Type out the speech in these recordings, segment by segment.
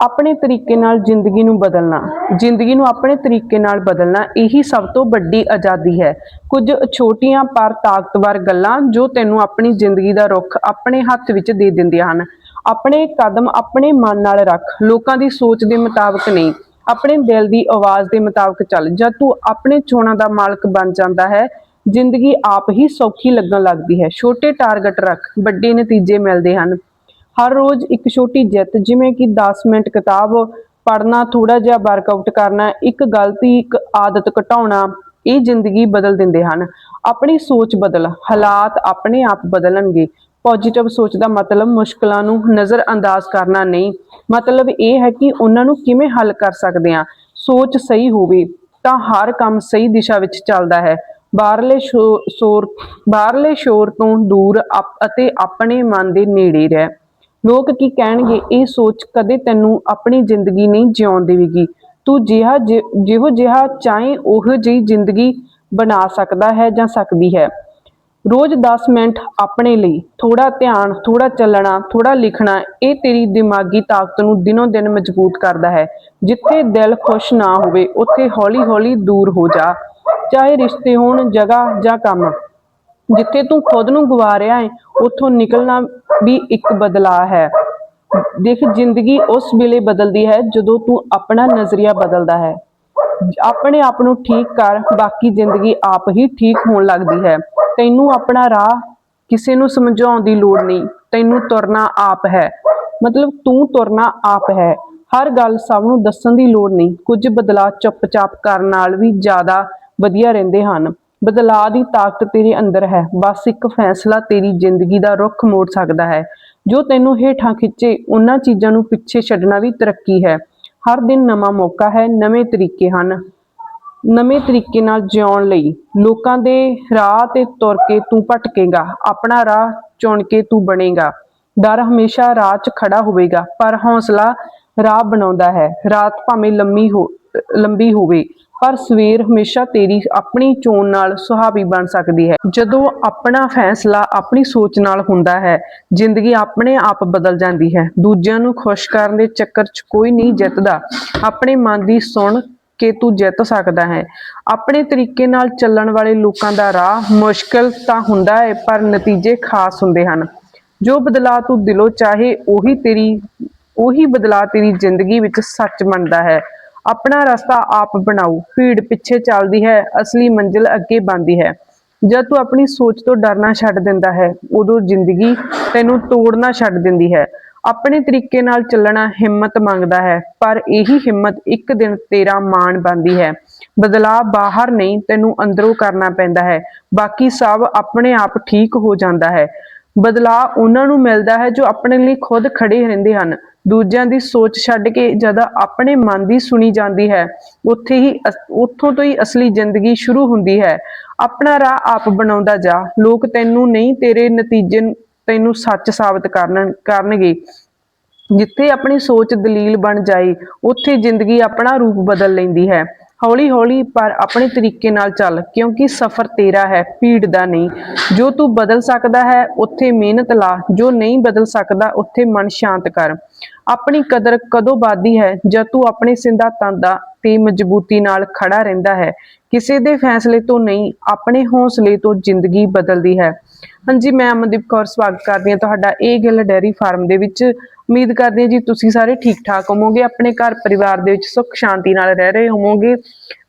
ਆਪਣੇ ਤਰੀਕੇ ਨਾਲ ਜ਼ਿੰਦਗੀ ਨੂੰ ਬਦਲਣਾ, ਜ਼ਿੰਦਗੀ ਨੂੰ ਆਪਣੇ ਤਰੀਕੇ ਨਾਲ ਬਦਲਣਾ ਇਹੀ ਸਭ ਤੋਂ ਵੱਡੀ ਆਜ਼ਾਦੀ ਹੈ। ਕੁਝ ਛੋਟੀਆਂ ਪਰ ਤਾਕਤਵਰ ਗੱਲਾਂ ਜੋ ਤੈਨੂੰ ਆਪਣੀ ਜ਼ਿੰਦਗੀ ਦਾ ਰੁੱਖ ਆਪਣੇ ਹੱਥ ਵਿੱਚ ਦੇ ਦਿੰਦੀਆਂ ਹਨ। ਆਪਣੇ ਕਦਮ ਆਪਣੇ ਮਨ ਨਾਲ ਰੱਖ, ਲੋਕਾਂ ਦੀ ਸੋਚ ਦੇ ਮੁਤਾਬਕ ਨਹੀਂ, ਆਪਣੇ ਦਿਲ ਦੀ ਆਵਾਜ਼ ਦੇ ਮੁਤਾਬਕ ਚੱਲ ਜਦ ਤੂੰ ਆਪਣੇ ਚੋਣਾਂ ਦਾ ਮਾਲਕ ਬਣ ਜਾਂਦਾ ਹੈ। ਜ਼ਿੰਦਗੀ ਆਪ ਹੀ ਸੌਖੀ ਲੱਗਣ ਲੱਗਦੀ ਹੈ। ਛੋਟੇ ਟਾਰਗੇਟ ਰੱਖ, ਵੱਡੇ ਨਤੀਜੇ ਮਿਲਦੇ ਹਨ। ਹਰ ਰੋਜ਼ ਇੱਕ ਛੋਟੀ ਜਿੱਤ, ਜਿਵੇਂ ਕਿ 10 ਮਿੰਟ ਕਿਤਾਬ, ਪੜ੍ਹਨਾ ਥੋੜਾ ਜਿਹਾ ਵਰਕਆਊਟ ਕਰਨਾ, ਇੱਕ ਗਲਤੀ, ਇੱਕ ਆਦਤ ਘਟਾਉਣਾ, ਇਹ ਜ਼ਿੰਦਗੀ ਬਦਲ ਦਿੰਦੇ ਹਨ। ਆਪਣੀ ਸੋਚ ਬਦਲ, ਹਾਲਾਤ ਆਪਣੇ ਆਪ ਬਦਲਣਗੇ। ਪੋਜੀਟਿਵ ਸੋਚ ਦਾ ਮਤਲਬ ਮੁਸ਼ਕਲਾਂ ਨੂੰ ਨਜ਼ਰ ਅੰਦਾਜ਼ ਕਰਨਾ ਨਹੀਂ। ਮਤਲਬ ਇਹ ਹੈ ਕਿ ਉਹਨਾਂ ਨੂੰ ਕਿਵੇਂ ਹੱਲ ਕਰ ਸਕਦੇ ਹਾਂ। ਸੋਚ ਸਹੀ ਹੋਵੇ, ਤਾਂ ਹਰ ਕੰਮ ਸਹੀ ਦਿਸ਼ਾ ਵਿੱਚ ਚੱਲਦਾ ਹੈ। ਬਾਹਰਲੇ ਸ਼ੋ- ਸ਼ੋਰ, ਬਾਹਰਲੇ ਸ਼ੋਰ ਤੋਂ ਦੂਰ ਅਪ- ਅਤੇ ਆਪਣੇ ਮਨ ਦੇ ਨੇੜੇ ਰਹਿ। ਲੋਕ ਕੀ ਕਹਿਣਗੇ, ਇਹ ਸੋਚ ਕਦੇ ਤੈਨੂੰ ਆਪਣੀ ਜ਼ਿੰਦਗੀ ਨਹੀਂ ਜਿਉਣ ਦੇਵੇਗੀ। ਤੂੰ ਜਿਹਾ ਜਿਹੋ ਜਿਹਾ ਚਾਹੇ ਉਹੋ ਜਿਹੀ ਜ਼ਿੰਦਗੀ ਬਣਾ ਸਕਦਾ ਹੈ ਜਾਂ ਸਕਦੀ ਹੈ। ਰੋਜ਼ 10 ਮਿੰਟ ਆਪਣੇ ਲਈ ਥੋੜਾ ਧਿਆਨ ਥੋੜਾ ਚੱਲਣਾ ਥੋੜਾ ਲਿਖਣਾ, ਇਹ ਤੇਰੀ ਦਿਮਾਗੀ ਤਾਕਤ ਨੂੰ ਦਿਨੋਂ ਦਿਨ ਮਜ਼ਬੂਤ ਕਰਦਾ ਹੈ। ਜਿੱਥੇ ਦਿਲ ਖੁਸ਼ ਨਾ ਹੋਵੇ, ਉੱਥੇ ਹੌਲੀ-ਹੌਲੀ ਦੂਰ ਹੋ ਜਾ। ਚਾਹੇ ਰਿਸ਼ਤੇ ਹੋਣ, ਜਗ੍ਹਾ ਜਾਂ ਕੰਮ। ਜਿੱਥੇ ਤੂੰ ਖੁਦ ਨੂੰ ਗਵਾ ਰਿਹਾ ਹੈ ਉੱਥੋਂ ਨਿਕਲਣਾ ਵੀ ਇੱਕ ਬਦਲਾਅ ਹੈ। ਦੇਖ, ਜ਼ਿੰਦਗੀ ਉਸ ਵੇਲੇ ਬਦਲਦੀ ਹੈ ਜਦੋਂ ਤੂੰ ਆਪਣਾ ਨਜ਼ਰੀਆ ਬਦਲਦਾ ਹੈ। ਆਪਣੇ ਆਪ ਨੂੰ ਠੀਕ ਕਰ, ਬਾਕੀ ਜ਼ਿੰਦਗੀ ਆਪ ਹੀ ਠੀਕ ਹੋਣ ਲੱਗਦੀ ਹੈ। ਤੈਨੂੰ ਆਪਣਾ ਰਾਹ ਕਿਸੇ ਨੂੰ ਸਮਝਾਉਣ ਦੀ ਲੋੜ ਨਹੀਂ। ਤੈਨੂੰ ਤੁਰਨਾ ਆਪ ਹੈ। ਮਤਲਬ ਤੂੰ ਤੁਰਨਾ ਆਪ ਹੈ। ਹਰ ਗੱਲ ਸਭ ਨੂੰ ਦੱਸਣ ਦੀ ਲੋੜ ਨਹੀਂ। ਕੁਝ ਬਦਲਾਅ ਚੁੱਪਚਾਪ ਕਰਨ ਨਾਲ ਵੀ ਜ਼ਿਆਦਾ ਵਧੀਆ ਰਹਿੰਦੇ ਹਨ। ਬਦਲਾਅ ਦੀ ਤਾਕਤ ਤੇਰੇ ਅੰਦਰ ਹੈ। ਬਸ ਇੱਕ ਫੈਸਲਾ ਤੇਰੀ ਜ਼ਿੰਦਗੀ ਦਾ ਰੁੱਖ ਮੋੜ ਸਕਦਾ ਹੈ, ਜੋ ਤੈਨੂੰ ਹੇਠਾਂ ਖਿੱਚੇ, ਉਹਨਾਂ ਚੀਜ਼ਾਂ ਨੂੰ ਪਿੱਛੇ ਛੱਡਣਾ ਵੀ ਤਰੱਕੀ ਹੈ। ਹਰ ਦਿਨ ਨਵਾਂ ਮੌਕਾ ਹੈ, ਨਵੇਂ ਤਰੀਕੇ ਹਨ। ਨਵੇਂ ਤਰੀਕੇ ਨਾਲ ਜਿਉਣ ਲਈ ਲੋਕਾਂ ਦੇ ਰਾਹ ਤੇ ਤੁਰ ਕੇ ਤੂੰ ਭਟਕੇਗਾ, ਆਪਣਾ ਰਾਹ ਚੁਣ ਕੇ ਤੂੰ ਬਣੇਗਾ। ਡਰ ਹਮੇਸ਼ਾ ਰਾਹ 'ਚ ਖੜਾ ਹੋਵੇਗਾ, ਪਰ ਹੌਸਲਾ ਰਾਹ ਬਣਾਉਂਦਾ ਹੈ। ਰਾਤ ਭਾਵੇਂ ਲੰਮੀ ਹੋ, ਲੰਬੀ ਹੋਵੇ ਪਰ ਸਵੇਰ ਹਮੇਸ਼ਾ ਤੇਰੀ ਆਪਣੀ ਚੋਣ ਨਾਲ ਸੁਹਾਵੀ ਬਣ ਸਕਦੀ ਹੈ। ਜਦੋਂ ਆਪਣਾ ਫੈਸਲਾ ਆਪਣੀ ਸੋਚ ਨਾਲ ਹੁੰਦਾ ਹੈ, ਜ਼ਿੰਦਗੀ ਆਪਣੇ ਆਪ ਬਦਲ ਜਾਂਦੀ ਹੈ। ਦੂਜਿਆਂ ਨੂੰ ਖੁਸ਼ ਕਰਨ ਦੇ ਚੱਕਰ 'ਚ ਕੋਈ ਨਹੀਂ ਜਿੱਤਦਾ। ਆਪਣੇ ਮਨ ਦੀ ਸੁਣ ਕੇ ਤੂੰ ਜਿੱਤ ਸਕਦਾ ਹੈ। ਆਪਣੇ ਤਰੀਕੇ ਨਾਲ ਚੱਲਣ ਵਾਲੇ ਲੋਕਾਂ ਦਾ ਰਾਹ ਮੁਸ਼ਕਲ ਤਾਂ ਹੁੰਦਾ ਹੈ, ਪਰ ਨਤੀਜੇ ਖਾਸ ਹੁੰਦੇ ਹਨ। ਜੋ ਬਦਲਾਅ ਤੂੰ ਦਿਲੋਂ ਚਾਹੇ, ਉਹੀ ਤੇਰੀ, ਉਹੀ ਬਦਲਾਅ ਤੇਰੀ ਜ਼ਿੰਦਗੀ ਵਿੱਚ ਸੱਚ ਬਣਦਾ ਹੈ। ਆਪਣਾ ਰਸਤਾ ਆਪ ਬਣਾਓ। ਭੀੜ ਪਿੱਛੇ ਚੱਲਦੀ ਹੈ, ਅਸਲੀ ਮੰਜ਼ਿਲ ਅੱਗੇ ਬਣਦੀ ਹੈ। ਜਦ ਤੂੰ ਆਪਣੀ ਸੋਚ ਤੋਂ ਡਰਨਾ ਛੱਡ ਦਿੰਦਾ ਹੈ, ਉਦੋਂ ਜ਼ਿੰਦਗੀ ਤੈਨੂੰ ਤੋੜਨਾ ਛੱਡ ਦਿੰਦੀ ਹੈ। ਆਪਣੇ ਤਰੀਕੇ ਨਾਲ ਚੱਲਣਾ ਹਿੰਮਤ ਮੰਗਦਾ ਹੈ, ਪਰ ਇਹੀ ਹਿੰਮਤ ਇੱਕ ਦਿਨ ਤੇਰਾ ਮਾਣ ਬਣਦੀ ਹੈ। ਬਦਲਾਅ ਬਾਹਰ ਨਹੀਂ, ਤੈਨੂੰ ਅੰਦਰੋਂ ਕਰਨਾ ਪੈਂਦਾ ਹੈ। ਬਾਕੀ ਸਭ ਆਪਣੇ ਆਪ ਠੀਕ ਹੋ ਜਾਂਦਾ ਹੈ। ਬਦਲਾਅ ਉਹਨਾਂ ਨੂੰ ਮਿਲਦਾ ਹੈ ਜੋ ਆਪਣੇ ਲਈ ਖੁਦ ਖੜੇ ਰਹਿੰਦੇ ਹਨ। ਦੂਜਿਆਂ ਦੀ ਸੋਚ ਛੱਡ ਕੇ ਜਦ ਆਪਣੇ ਮਨ ਦੀ ਸੁਣੀ ਜਾਂਦੀ ਹੈ, ਉੱਥੇ ਹੀ ਉੱਥੋਂ ਤੋਂ ਹੀ ਅਸਲੀ ਜ਼ਿੰਦਗੀ ਸ਼ੁਰੂ ਹੁੰਦੀ ਹੈ। ਆਪਣਾ ਰਾਹ ਆਪ ਬਣਾਉਂਦਾ ਜਾ, ਲੋਕ ਤੈਨੂੰ ਨਹੀਂ ਤੇਰੇ ਨਤੀਜੇ ਤੈਨੂੰ ਸੱਚ ਸਾਬਤ ਕਰਨ, ਕਰਨਗੇ। ਜਿੱਥੇ ਆਪਣੀ ਸੋਚ ਦਲੀਲ ਬਣ ਜਾਏ, ਉੱਥੇ ਜ਼ਿੰਦਗੀ ਆਪਣਾ ਰੂਪ ਬਦਲ ਲੈਂਦੀ ਹੈ। ਹੌਲੀ ਹੌਲੀ ਪਰ ਆਪਣੇ ਤਰੀਕੇ ਨਾਲ ਚੱਲ, ਕਿਉਂਕਿ ਸਫ਼ਰ ਤੇਰਾ ਹੈ, ਭੀੜ ਦਾ ਨਹੀਂ। ਜੋ ਤੂੰ ਬਦਲ ਸਕਦਾ ਹੈ, ਉੱਥੇ ਮਿਹਨਤ ਲਾ, ਜੋ ਨਹੀਂ ਬਦਲ ਸਕਦਾ, ਉੱਥੇ ਮਨ ਸ਼ਾਂਤ ਕਰ। ਆਪਣੀ ਕਦਰ ਕਦੋਂ ਵੱਧਦੀ ਹੈ, ਜਦ ਤੂੰ ਆਪਣੇ ਸਿਧਾਂਤਾਂ ਦਾ ਤੇ ਮਜ਼ਬੂਤੀ ਨਾਲ ਖੜਾ ਰਹਿੰਦਾ ਹੈ। ਕਿਸੇ ਦੇ ਫੈਸਲੇ ਤੋਂ ਨਹੀਂ, ਆਪਣੇ ਹੌਸਲੇ ਤੋਂ ਜ਼ਿੰਦਗੀ ਬਦਲਦੀ ਹੈ। ਹਾਂਜੀ, ਮੈਂ ਅਮਨਦੀਪ ਕੌਰ ਸਵਾਗਤ ਕਰਦੀ ਹਾਂ ਤੁਹਾਡਾ ਇਹ ਗਿੱਲ ਡੈਰੀ ਫਾਰਮ ਦੇ ਵਿੱਚ। ਉਮੀਦ ਕਰਦੀ ਹਾਂ ਜੀ ਤੁਸੀਂ ਸਾਰੇ ਠੀਕ ਠਾਕ ਹੋਵੋਗੇ, ਆਪਣੇ ਘਰ ਪਰਿਵਾਰ ਦੇ ਵਿੱਚ ਸੁੱਖ ਸ਼ਾਂਤੀ ਨਾਲ ਰਹਿ ਰਹੇ ਹੋਵੋਗੇ।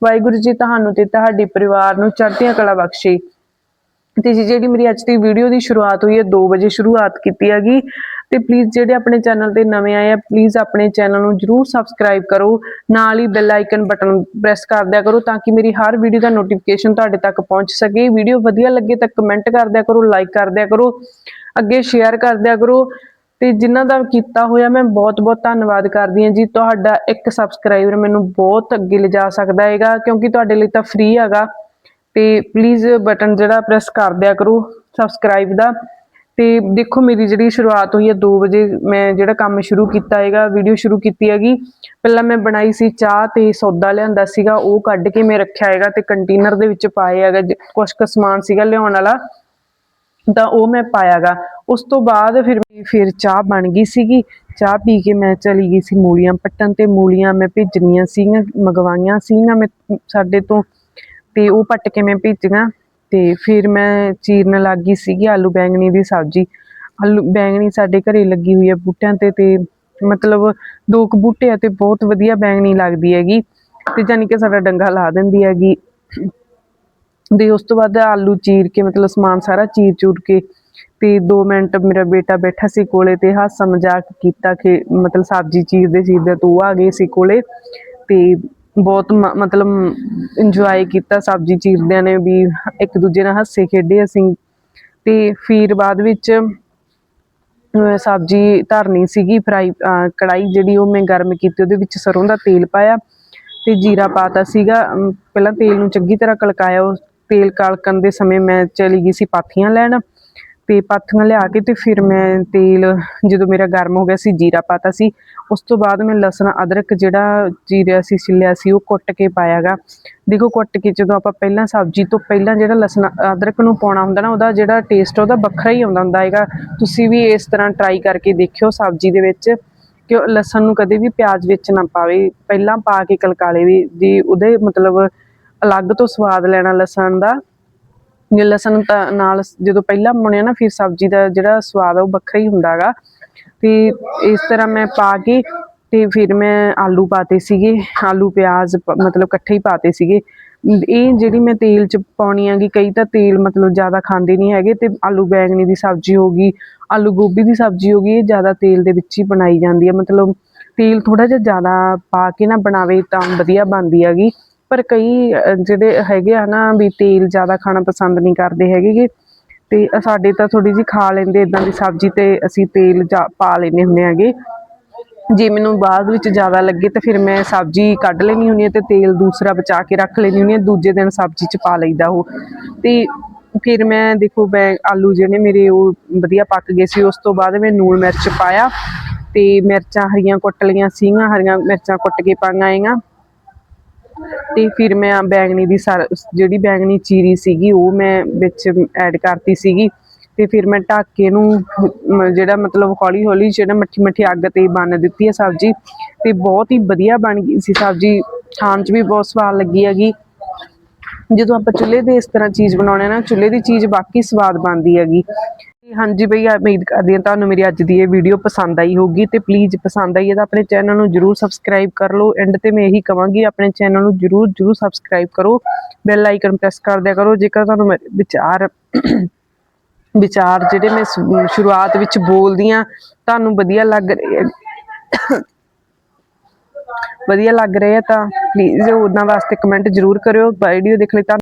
ਵਾਹਿਗੁਰੂ ਜੀ ਤੁਹਾਨੂੰ ਤੇ ਤੁਹਾਡੇ ਪਰਿਵਾਰ ਨੂੰ ਚੜ੍ਹਦੀਆਂ ਕਲਾ ਬਖਸ਼ੇ। ਤੇ ਜੀ, ਜਿਹੜੀ ਮੇਰੀ ਅੱਜ ਦੀ ਵੀਡੀਓ ਦੀ ਸ਼ੁਰੂਆਤ ਹੋਈ ਹੈ 2 ਵਜੇ ਸ਼ੁਰੂਆਤ ਕੀਤੀ ਹੈਗੀ। ਤੇ ਪਲੀਜ਼ ਜਿਹੜੇ ਆਪਣੇ ਚੈਨਲ ਤੇ ਨਵੇਂ ਆਏ ਆ ਪਲੀਜ਼ ਆਪਣੇ ਚੈਨਲ ਨੂੰ ਜਰੂਰ ਸਬਸਕ੍ਰਾਈਬ ਕਰੋ। ਨਾਲ ਹੀ ਬੈਲ ਆਈਕਨ ਬਟਨ ਪ੍ਰੈਸ ਕਰ ਦਿਆ ਕਰੋ ਤਾਂ ਕਿ ਮੇਰੀ ਹਰ ਵੀਡੀਓ ਦਾ ਨੋਟੀਫਿਕੇਸ਼ਨ ਤੁਹਾਡੇ ਤੱਕ ਪਹੁੰਚ ਸਕੇ। ਵੀਡੀਓ ਵਧੀਆ ਲੱਗੇ ਤਾਂ ਕਮੈਂਟ ਕਰ ਦਿਆ ਕਰੋ ਲਾਈਕ ਕਰ ਦਿਆ ਕਰੋ, ਅੱਗੇ ਸ਼ੇਅਰ ਕਰ ਦਿਆ ਕਰੋ। ਤੇ ਜਿਨ੍ਹਾਂ ਦਾ ਕੀਤਾ ਹੋਇਆ ਮੈਂ ਬਹੁਤ ਬਹੁਤ ਧੰਨਵਾਦ ਕਰਦੀ ਹਾਂ ਜੀ। ਤੁਹਾਡਾ ਇੱਕ ਸਬਸਕ੍ਰਾਈਬਰ ਮੈਨੂੰ ਬਹੁਤ ਅੱਗੇ ਲਿਜਾ ਸਕਦਾ ਹੈਗਾ ਕਿਉਂਕਿ ਤੁਹਾਡੇ ਲਈ ਤਾਂ ਫ੍ਰੀ ਹੈਗਾ। ਤੇ ਪਲੀਜ਼ ਬਟਨ ਜਿਹੜਾ ਪ੍ਰੈਸ ਕਰ ਦਿਆ ਕਰੋ ਸਬਸਕ੍ਰਾਈਬ ਦਾ। ਤੇ ਦੇਖੋ ਮੇਰੀ ਜਿਹੜੀ ਸ਼ੁਰੂਆਤ ਹੋਈ ਹੈ 2 ਵਜੇ, ਮੈਂ ਜਿਹੜਾ ਕੰਮ ਸ਼ੁਰੂ ਕੀਤਾ ਹੈਗਾ ਵੀਡੀਓ ਸ਼ੁਰੂ ਕੀਤੀ ਹੈਗੀ, ਪਹਿਲਾਂ ਮੈਂ ਬਣਾਈ ਸੀ ਚਾਹ ਤੇ ਸੌਦਾ ਲਿਆਂਦਾ ਸੀਗਾ, ਉਹ ਕੱਢ ਕੇ ਮੈਂ ਰੱਖਿਆ ਹੈਗਾ ਤੇ ਕੰਟੇਨਰ ਦੇ ਵਿੱਚ ਪਾਇਆ ਹੈਗਾ, ਜ- ਕੁਛ ਕੁ ਸਮਾਨ ਸੀਗਾ ਲਿਆਉਣ ਵਾਲਾ, ਤਾਂ ਉਹ ਮੈਂ ਪਾਇਆਗਾ ਉਸ ਤੋਂ ਬਾਅਦ ਫਿਰ ਫਿਰ ਚਾਹ ਬਣ ਗਈ ਸੀਗੀ, ਚਾਹ ਪੀ ਕੇ ਮੈਂ ਚਲੀ ਗਈ ਸੀ ਮੂਲੀਆਂ ਪੱਟਣ ਤੇ ਮੂਲੀਆਂ ਮੈਂ ਭੇਜਣੀਆਂ ਸੀਗੀਆਂ, ਮੰਗਵਾਈਆਂ ਸੀਗੀਆਂ ਮੈਂ ਸਾਡੇ ਤੋਂ, ਤੇ ਉਹ ਪੱਟ ਕੇ ਮੈਂ ਭੇਜੀਆਂ। ਤੇ ਫਿਰ ਮੈਂ ਚੀਰਨ ਲੱਗ ਗਈ ਸੀਗੀ ਆਲੂ ਬੈਂਗਣੀ ਦੀ ਸਬਜ਼ੀ। ਆਲੂ ਬੈਂਗਣੀ ਸਾਡੇ ਘਰੇ ਲੱਗੀ ਹੋਈ ਹੈ ਬੂਟਿਆਂ ਤੇ ਤੇ ਮਤਲਬ ਦੋ ਕੁ ਬੂਟੇ ਆ ਤੇ ਬਹੁਤ ਵਧੀਆ ਬੈਂਗਣੀ ਲੱਗਦੀ ਹੈਗੀ। ਤੇ ਜਾਨੀ ਕਿ ਸਾਡਾ ਡੰਗਾ ਲਾ ਦਿੰਦੀ ਹੈਗੀ। ਦੇ ਉਸ ਤੋਂ ਬਾਅਦ ਆਲੂ ਚੀਰ ਕੇ ਮਤਲਬ ਸਮਾਨ ਸਾਰਾ ਚੀਰ ਚੂਰ ਕੇ ਤੇ 2 ਮਿੰਟ ਮੇਰਾ ਬੇਟਾ ਬੈਠਾ ਸੀ ਕੋਲੇ ਤੇ ਹਾਸਾ ਮਜ਼ਾਕ ਕੀਤਾ ਕਿ ਮਤਲਬ ਸਬਜ਼ੀ ਚੀਰਦੇ ਚੀਰਦੇ ਤੂੰ ਆ ਗਏ ਸੀ ਕੋਲੇ। ਤੇ ਬਹੁਤ ਮ- ਮਤਲਬ ਇੰਜੋਏ ਕੀਤਾ ਸਬਜ਼ੀ ਚੀਰਦਿਆਂ ਨੇ ਵੀ ਇੱਕ ਦੂਜੇ ਨਾਲ ਹੱਸੇ ਖੇਡੇ ਅਸੀਂ। ਤੇ ਫਿਰ ਬਾਅਦ ਵਿੱਚ ਸਬਜ਼ੀ ਧਰਨੀ ਸੀਗੀ ਫਰਾਈ, ਅਹ ਕੜਾਈ ਜਿਹੜੀ ਉਹ ਮੈਂ ਗਰਮ ਕੀਤੀ, ਉਹਦੇ ਵਿੱਚ ਸਰੋਂ ਦਾ ਤੇਲ ਪਾਇਆ ਤੇ ਜੀਰਾ ਪਾਤਾ ਸੀਗਾ। ਪਹਿਲਾਂ ਤੇਲ ਨੂੰ ਚੰਗੀ ਤਰ੍ਹਾਂ ਕਲਕਾਇਆ, ਉਹ ਤੇਲ ਕਲਕਣ ਦੇ ਸਮੇਂ ਮੈਂ ਚਲੀ ਗਈ ਸੀ ਪਾਥੀਆਂ ਲੈਣ। ਤੇ ਪਾਥੀਆਂ ਲਿਆ ਕੇ ਤੇ ਫਿਰ ਮੈਂ ਤੇਲ, ਜਦੋਂ ਮੇਰਾ ਗਰਮ ਹੋ ਗਿਆ ਸੀ, ਜੀਰਾ ਪਾਤਾ ਸੀ। ਉਸ ਤੋਂ ਬਾਅਦ ਮੈਂ ਲਸਣ, ਅਦਰਕ ਜਿਹੜਾ ਜੀਰਾ ਸੀ ਛਿੱਲਿਆ ਸੀ, ਉਹ ਕੁੱਟ ਕੇ ਪਾਇਆਗਾ ਦੇਖੋ ਕੁੱਟ ਕੇ ਜਦੋਂ ਆਪਾਂ ਪਹਿਲਾਂ ਸਬਜ਼ੀ ਤੋਂ ਪਹਿਲਾਂ ਜਿਹੜਾ ਲਸਣ, ਅਦਰਕ ਨੂੰ ਪਾਉਣਾ ਹੁੰਦਾ ਨਾ, ਉਹਦਾ ਜਿਹੜਾ ਟੇਸਟ ਉਹਦਾ ਵੱਖਰਾ ਹੀ ਆਉਂਦਾ ਹੁੰਦਾ ਹੈਗਾ। ਤੁਸੀਂ ਵੀ ਇਸ ਤਰ੍ਹਾਂ ਟਰਾਈ ਕਰਕੇ ਦੇਖਿਓ ਸਬਜ਼ੀ ਦੇ ਵਿੱਚ ਕਿ ਉਹ ਲਸਣ ਨੂੰ ਕਦੇ ਵੀ ਪਿਆਜ਼ ਵਿੱਚ ਨਾ ਪਾਵੇ। ਪਹਿਲਾਂ ਪਾ ਕੇ ਕਲਕਾਲੇ ਵੀ, ਜੀ ਉਹਦੇ ਮਤਲਬ ਅਲੱਗ ਤੋਂ ਸਵਾਦ ਲੈਣਾ ਲਸਣ ਦਾ ਜੇ ਲਸਣ ਤਾਂ ਨਾਲ ਜਦੋਂ ਪਹਿਲਾਂ ਬਣਿਆ ਨਾ, ਫਿਰ ਸਬਜ਼ੀ ਦਾ ਜਿਹੜਾ ਸਵਾਦ ਆ, ਉਹ ਵੱਖਰਾ ਹੀ ਹੁੰਦਾ ਗਾ। ਤੇ ਇਸ ਤਰ੍ਹਾਂ ਮੈਂ ਪਾ ਕੇ ਤੇ ਫਿਰ ਮੈਂ ਆਲੂ ਪਾਤੇ ਸੀਗੇ, ਆਲੂ, ਪਿਆਜ਼ ਮਤਲਬ ਇਕੱਠੇ ਹੀ ਪਾਤੇ ਸੀਗੇ। ਇਹ ਜਿਹੜੀ ਮੈਂ ਤੇਲ ਚ ਪਾਉਣੀ ਹੈਗੀ ਕਈ ਤਾਂ ਤੇਲ ਮਤਲਬ ਜ਼ਿਆਦਾ ਖਾਂਦੇ ਨਹੀਂ ਹੈਗੇ ਤੇ ਆਲੂ ਬੈਂਗਣੀ ਦੀ ਸਬਜ਼ੀ ਹੋ ਗਈ, ਆਲੂ ਗੋਭੀ ਦੀ ਸਬਜ਼ੀ ਹੋ ਗਈ, ਇਹ ਜ਼ਿਆਦਾ ਤੇਲ ਦੇ ਵਿੱਚ ਹੀ ਬਣਾਈ ਜਾਂਦੀ ਹੈ ਮਤਲਬ ਤੇਲ ਥੋੜਾ ਜਿਹਾ ਜ਼ਿਆਦਾ ਪਾ ਕੇ ਨਾ ਬਣਾਵੇ ਤਾਂ ਵਧੀਆ ਬਣਦੀ ਹੈਗੀ ਪਰ ਕਈ ਜਿਹੜੇ ਹੈਗੇ ਆ ਨਾ ਵੀ ਤੇਲ ਜ਼ਿਆਦਾ ਖਾਣਾ ਪਸੰਦ ਨਹੀਂ ਕਰਦੇ ਹੈਗੇ ਤੇ ਸਾਡੇ ਤਾਂ ਥੋੜੀ ਜਿਹੀ ਖਾ ਲੈਂਦੇ ਇਦਾਂ ਦੀ ਸਬਜ਼ੀ ਤੇ ਅਸੀਂ ਤੇਲ ਜਾ- ਪਾ ਲੈਨੇ ਹੁੰਦੇ ਹੈਗੇ ਜੇ ਮੈਨੂੰ ਬਾਅਦ ਵਿੱਚ ਜ਼ਿਆਦਾ ਲੱਗੇ ਤਾਂ ਫਿਰ ਮੈਂ ਸਬਜ਼ੀ ਕੱਢ ਲੈਣੀ ਹੁੰਦੀ ਹੈ ਤੇ ਤੇਲ ਦੂਸਰਾ ਬਚਾ ਕੇ ਰੱਖ ਲੈਣੀ ਹੁੰਦੀ ਹੈ, ਦੂਜੇ ਦਿਨ ਸਬਜ਼ੀ 'ਚ ਪਾ ਲਈਦਾ ਉਹ। ਤੇ ਫਿਰ ਮੈਂ, ਦੇਖੋ ਮੈਂ ਆਲੂ ਜਿਹੜੇ ਮੇਰੇ ਉਹ ਵਧੀਆ ਪੱਕ ਗਏ ਸੀ, ਉਸ ਤੋਂ ਬਾਅਦ ਮੈਂ ਨੂਣ ਮਿਰਚ ਪਾਇਆ ਤੇ ਮਿਰਚਾਂ ਹਰੀਆਂ ਕੁੱਟ ਲਈਆਂ ਸੀਗੀਆਂ, ਹਰੀਆਂ ਮਿਰਚਾਂ ਕੁੱਟ ਕੇ ਪਾਈਆਂ ਹੈਗੀਆਂ ਤੇ ਫਿਰ ਮੈਂ ਬੈਂਗਣੀ ਦੀ ਸਾਰ ਜਿਹੜੀ ਬੈਂਗਣੀ ਚੀਰੀ ਸੀਗੀ, ਉਹ ਮੈਂ ਵਿੱਚ ਐਡ ਕਰਤੀ ਸੀਗੀ। ਤੇ ਫਿਰ ਮੈਂ ਢਾਕੇ ਨੂੰ ਜਿਹੜਾ ਮਤਲਬ ਹੌਲੀ ਹੌਲੀ ਜਿਹੜਾ ਮੱਠੀ ਮੱਠੀ ਅੱਗ ਤੇ ਬੰਨ ਦਿੱਤੀ ਹੈ ਸਬਜ਼ੀ। ਤੇ ਬਹੁਤ ਹੀ ਵਧੀਆ ਬਣ ਗਈ ਸੀ ਸਬਜ਼ੀ। ਖਾਣ 'ਚ ਵੀ ਬਹੁਤ ਸਵਾਦ ਲੱਗੀ ਹੈਗੀ। ਜਦੋਂ ਆਪਾਂ ਚੁੱਲ੍ਹੇ ਦੇ ਇਸ ਤਰ੍ਹਾਂ ਚੀਜ਼ ਬਣਾਉਣੇ ਆ ਨਾ, ਚੁੱਲ੍ਹੇ ਦੀ ਚੀਜ਼ ਬਾਕੀ ਸਵਾਦ ਬਣਦੀ ਹੈਗੀ। ਹਾਂਜੀ ਬਈ ਉਮੀਦ ਕਰਦੀ ਹਾਂ ਤੁਹਾਨੂੰ ਮੇਰੀ ਅੱਜ ਦੀ ਇਹ ਵੀਡੀਓ ਪਸੰਦ ਆਈ ਹੋਊਗੀ ਤੇ ਪਲੀਜ਼ ਪਸੰਦ ਆਈ ਹੈ ਤਾਂ ਆਪਣੇ ਚੈਨਲ ਨੂੰ ਜਰੂਰ ਸਬਸਕ੍ਰਾਈਬ ਕਰ ਲਓ। ਐਂਡ ਤੇ ਮੈਂ ਇਹੀ ਕਵਾਂਗੀ, ਆਪਣੇ ਚੈਨਲ ਨੂੰ ਜਰੂਰ ਜਰੂਰ ਸਬਸਕ੍ਰਾਈਬ ਕਰੋ। ਬੈਲ ਆਈਕਨ ਪ੍ਰੈਸ ਕਰ ਦਿਆ ਕਰੋ। ਜੇਕਰ ਤੁਹਾਨੂੰ ਮੇਰੇ ਵਿਚਾਰ ਵਿਚਾਰ ਜਿਹੜੇ ਮੈਂ ਸ਼ੁਰੂਆਤ ਵਿੱਚ ਬੋਲਦੀ ਆ ਤੁਹਾਨੂੰ ਵਧੀਆ ਲੱਗ ਰਹੇ ਵਧੀਆ ਲੱਗ ਰਹੇ ਆ ਤਾਂ ਪਲੀਜ਼ ਉਹਨਾਂ ਵਾਸਤੇ ਕਮੈਂਟ ਜਰੂਰ ਕਰਿਓ। ਵੀਡੀਓ ਦੇਖ ਲਈ ਤਾਂ